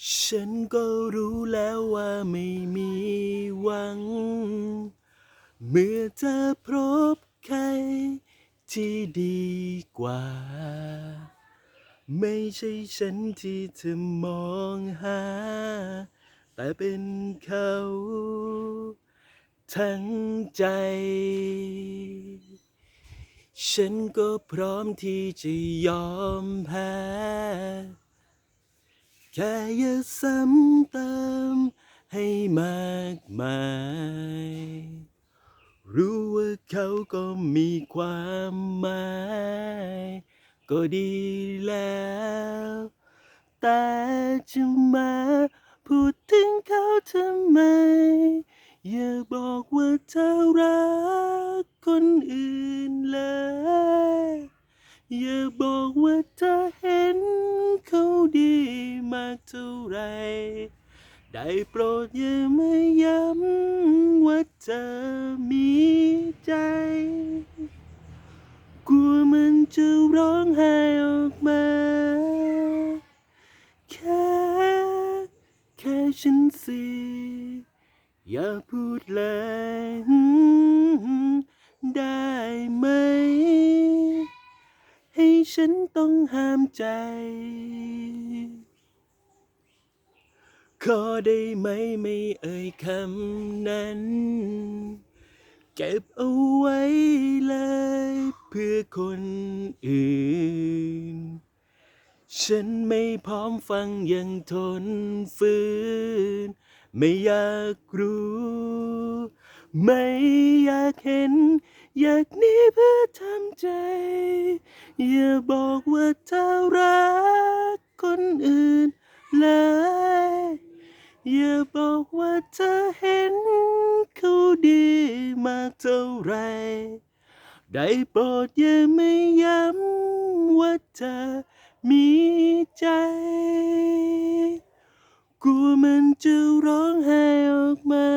ฉันก็รู้แล้วว่าไม่มีหวัง เมื่อเธอพบใครที่ดีกว่า ไม่ใช่ฉันที่เธอมองหา แต่เป็นเขา ทั้งใจ ฉันก็พร้อมที่จะยอมแพ้ แค่อย่าซ้ำเติมให้มากมาย รู้ว่าเขาก็มีความหมาย ก็ดีแล้ว แต่จะมาพูดถึงเขาทำไม อย่าบอกว่าเธอรักคนอื่นเลย เท่าไร ได้โปรดอย่ามาย้ำว่าเธอมีใจ กลัวมันจะร้องไห้ออกมา แค่แค่ฉันสิอย่าพูดเลยได้ไหม ให้ฉันต้องห้ามใจ ขอได้ไหมไม่เอ่ยคำนั้น เก็บเอาไว้เลย เพื่อคนอื่น ฉันไม่พร้อมฟังยังทนฝืน ไม่อยากรู้ ไม่อยากเห็น อยากหนีเพื่อทำใจ อย่าบอกว่าเธอรักคนอื่นเลย อย่าบอกว่าเธอเห็นเขาดีมากเท่าไร ได้โปรดอย่าไม่ย้ำว่าเธอมีใจ กลัวมันจะร้องไห้ออกมา